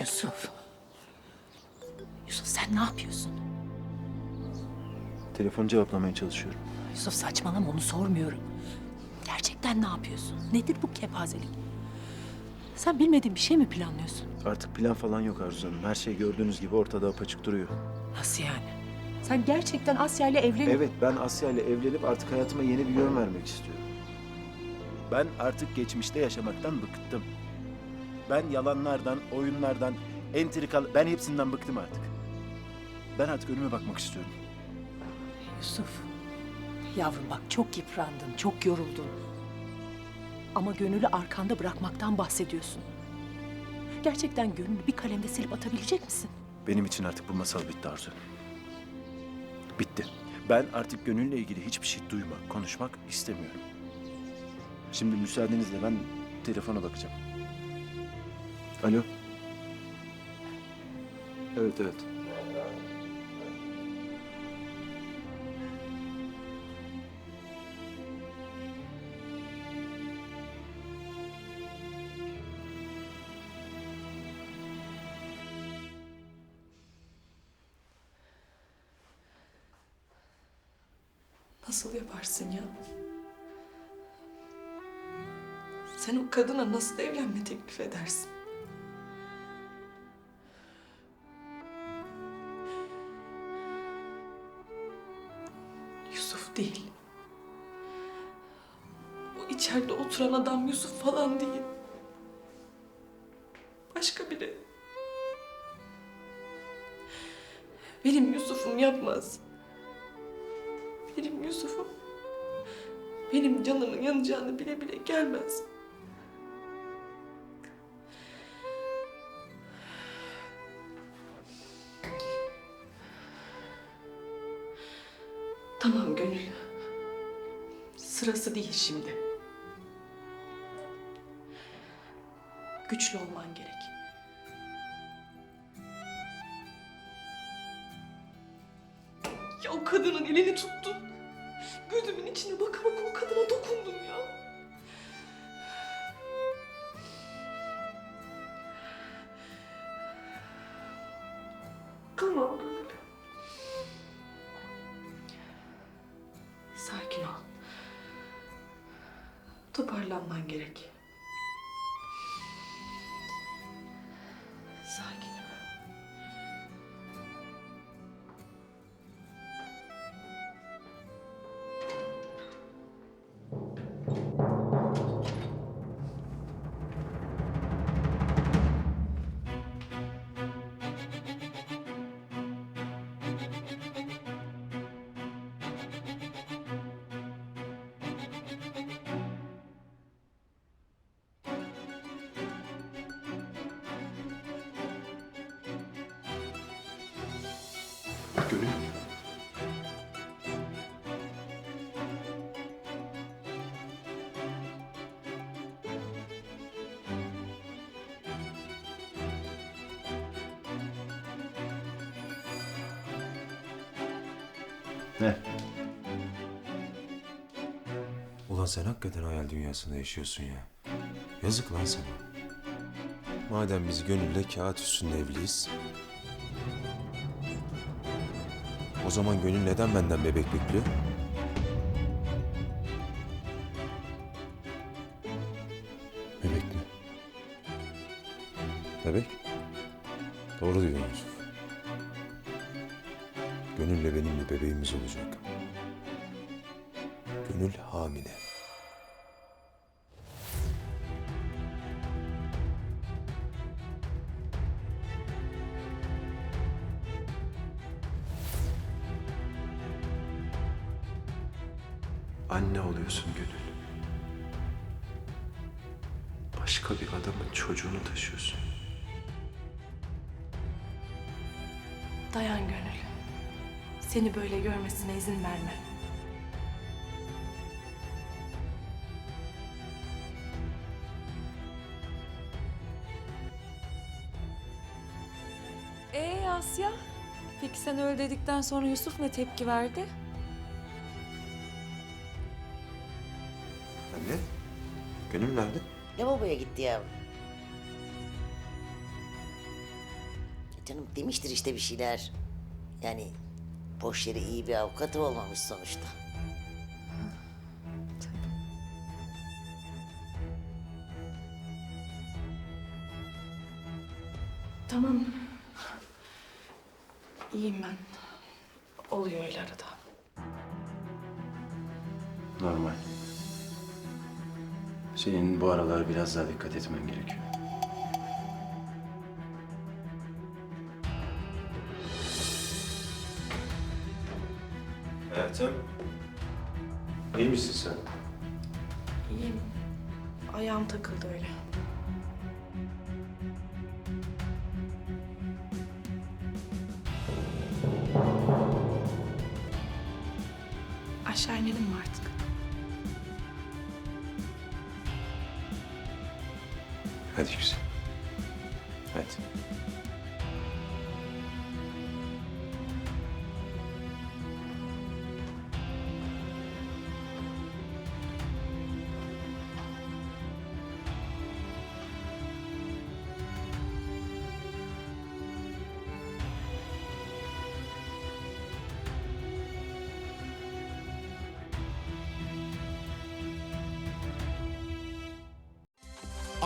Yusuf. Yusuf sen ne yapıyorsun? Telefon cevaplamaya çalışıyorum. Yusuf saçmalama onu sormuyorum. Gerçekten ne yapıyorsun? Nedir bu kepazelik? Sen bilmediğin bir şey mi planlıyorsun? Artık plan falan yok Arzu Hanım. Her şey gördüğünüz gibi ortada apaçık duruyor. Nasıl yani? Sen gerçekten Asya ile evlenip... Evet ben Asya ile evlenip artık hayatıma yeni bir yön vermek istiyorum. Ben artık geçmişte yaşamaktan bıktım. Ben yalanlardan, oyunlardan, entrikal... Ben hepsinden bıktım artık. Ben artık önüme bakmak istiyorum. Yusuf, yavrum bak çok yıprandın, çok yoruldun. Ama gönülü arkanda bırakmaktan bahsediyorsun. Gerçekten gönlünü bir kalemde silip atabilecek misin? Benim için artık bu masal bitti Arzu. Bitti. Ben artık gönülle ilgili hiçbir şey duymak, konuşmak istemiyorum. Şimdi müsaadenizle ben telefona bakacağım. Alo. Evet evet. Nasıl yaparsın ya? Sen o kadına nasıl evlenme teklif edersin? Değil. O içeride oturan adam Yusuf falan değil. Başka biri. Benim Yusuf'um yapmaz. Benim Yusuf'um benim canımın yanacağını bile bile gelmez. Tamam Gönül. Sırası değil şimdi. Güçlü olman gerek. Ya o kadının elini tuttun. Gözümün içine baka baka o kadına dokundun ya. Tamam Toparlanman gerek. Sakin Gönül. Ne? Ulan sen hakikaten hayal dünyasında yaşıyorsun ya. Yazık lan sana. Madem biz gönülle kağıt üstünde evliyiz. O zaman gönül neden benden bebek bekliyor? Bebek mi? Bebek? Doğru diyor Yusuf. Gönülle benim bir bebeğimiz olacak. Gönül hamile. Anne oluyorsun Gönül. Başka bir adamın çocuğunu taşıyorsun. Dayan Gönül. Seni böyle görmesine izin verme. Ee Asya? Peki sen öyle dedikten sonra Yusuf ne tepki verdi? Anne? Gönül nerede? Lavaboya gitti yavrum. Canım demiştir işte bir şeyler. Yani boş yere iyi bir avukatı olmamış sonuçta. Tamam. İyiyim ben. Oluyor öyle arada. Normal. Senin bu aralar biraz daha dikkat etmen gerekiyor. Hayatım. İyi misin sen? İyiyim. Ayağım takıldı öyle. Aşağı inelim mi artık? Hadi güzel. Hadi.